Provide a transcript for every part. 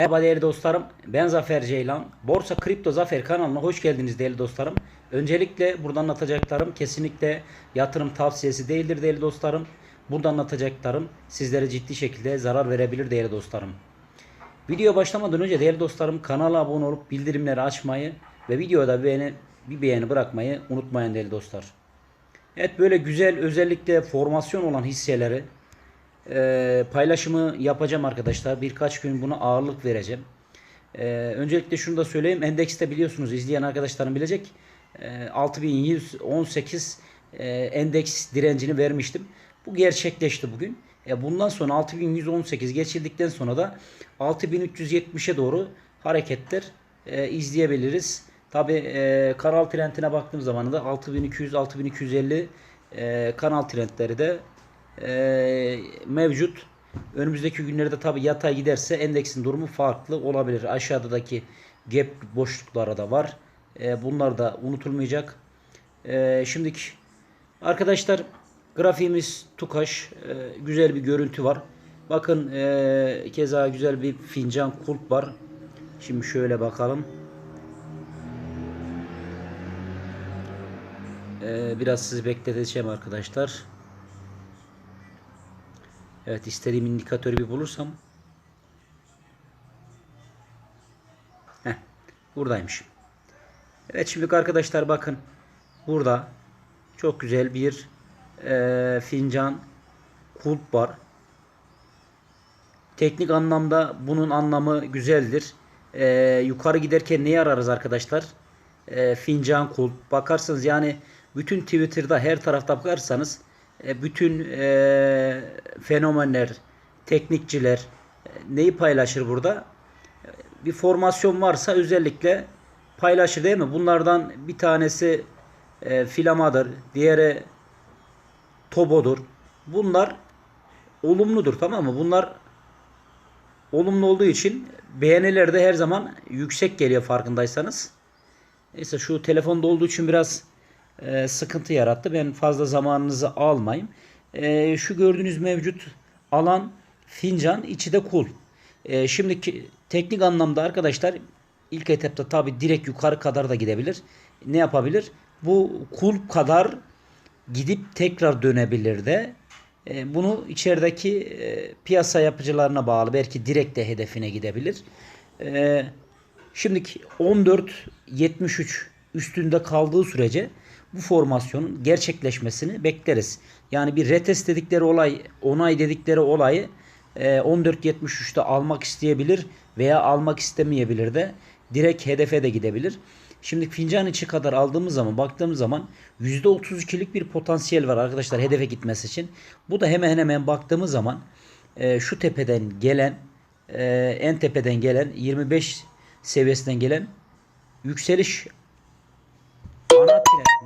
Merhaba değerli dostlarım. Ben Zafer Ceylan. Borsa Kripto Zafer kanalına hoş geldiniz değerli dostlarım. Öncelikle burada anlatacaklarım kesinlikle yatırım tavsiyesi değildir değerli dostlarım. Burada anlatacaklarım sizlere ciddi şekilde zarar verebilir değerli dostlarım. Video başlamadan önce değerli dostlarım kanala abone olup bildirimleri açmayı ve videoda beğeni, bir beğeni bırakmayı unutmayın değerli dostlar. Evet böyle güzel özellikle formasyon olan hisseleri e, paylaşımı yapacağım arkadaşlar. Birkaç gün buna ağırlık vereceğim. E, öncelikle şunu da söyleyeyim. Endekste biliyorsunuz izleyen arkadaşlarım bilecek. E, 6118 e, endeks direncini vermiştim. Bu gerçekleşti bugün. E, bundan sonra 6118 geçildikten sonra da 6370'e doğru hareketler e, izleyebiliriz. Tabi e, kanal trendine baktığım zaman da 6200-6250 e, kanal trendleri de e, mevcut. Önümüzdeki günlerde tabi yatay giderse endeksin durumu farklı olabilir. Aşağıdaki gap boşlukları da var. E, bunlar da unutulmayacak. E, şimdiki arkadaşlar grafiğimiz Tukaş. Güzel bir görüntü var. Bakın keza güzel bir fincan kulp var. Şimdi şöyle bakalım. Biraz sizi bekleteceğim arkadaşlar. Evet istediğim indikatörü bir bulursam. Heh, buradaymış. Evet şimdi arkadaşlar bakın. Burada çok güzel bir e, fincan kulp var. Teknik anlamda bunun anlamı güzeldir. E, yukarı giderken neyi ararız arkadaşlar? E, fincan kulp. Bakarsanız yani bütün Twitter'da her tarafta bakarsanız bütün e, fenomenler, teknikçiler e, neyi paylaşır burada? E, Bir formasyon varsa özellikle paylaşır değil mi? Bunlardan bir tanesi e, filamadır, diğeri tobodur. Bunlar olumludur tamam mı? Bunlar olumlu olduğu için beğeniler de her zaman yüksek geliyor farkındaysanız. Neyse şu telefonda olduğu için biraz e, sıkıntı yarattı. Ben fazla zamanınızı almayayım. E, şu gördüğünüz mevcut alan fincan içi de kul. E, şimdiki teknik anlamda arkadaşlar ilk etapta tabi direkt yukarı kadar da gidebilir. Ne yapabilir? Bu kul kadar gidip tekrar dönebilir de. E, bunu içerideki e, piyasa yapıcılarına bağlı. Belki direkt de hedefine gidebilir. E, şimdiki 14.73 üstünde kaldığı sürece bu formasyonun gerçekleşmesini bekleriz. Yani bir retest dedikleri olay, onay dedikleri olayı e, 14.73'te almak isteyebilir veya almak istemeyebilir de direkt hedefe de gidebilir. Şimdi fincan içi kadar aldığımız zaman baktığımız zaman %32'lik bir potansiyel var arkadaşlar hedefe gitmesi için. Bu da hemen hemen baktığımız zaman e, şu tepeden gelen e, en tepeden gelen 25 seviyesinden gelen yükseliş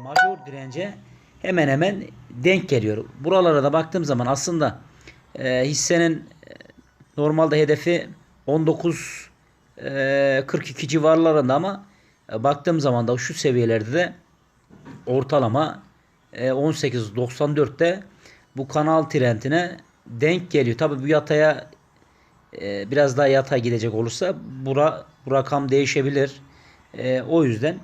major dirence hemen hemen denk geliyor. Buralara da baktığım zaman aslında e, hissenin e, normalde hedefi 19 e, 42 civarlarında ama e, baktığım zaman da şu seviyelerde de ortalama e, 18.94'te bu kanal trendine denk geliyor. Tabi bu yataya e, biraz daha yatay gidecek olursa bura, bu rakam değişebilir. E, o yüzden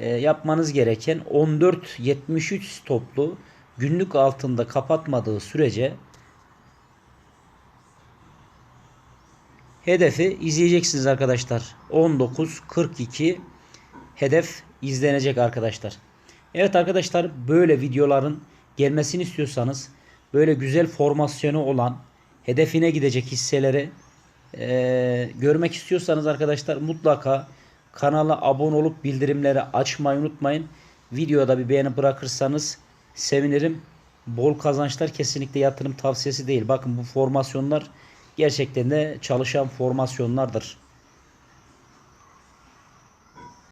e, yapmanız gereken 14.73 stoplu günlük altında kapatmadığı sürece hedefi izleyeceksiniz arkadaşlar. 19.42 hedef izlenecek arkadaşlar. Evet arkadaşlar böyle videoların gelmesini istiyorsanız böyle güzel formasyonu olan hedefine gidecek hisseleri e, görmek istiyorsanız arkadaşlar mutlaka kanala abone olup bildirimleri açmayı unutmayın. Videoda bir beğeni bırakırsanız sevinirim. Bol kazançlar kesinlikle yatırım tavsiyesi değil. Bakın bu formasyonlar gerçekten de çalışan formasyonlardır.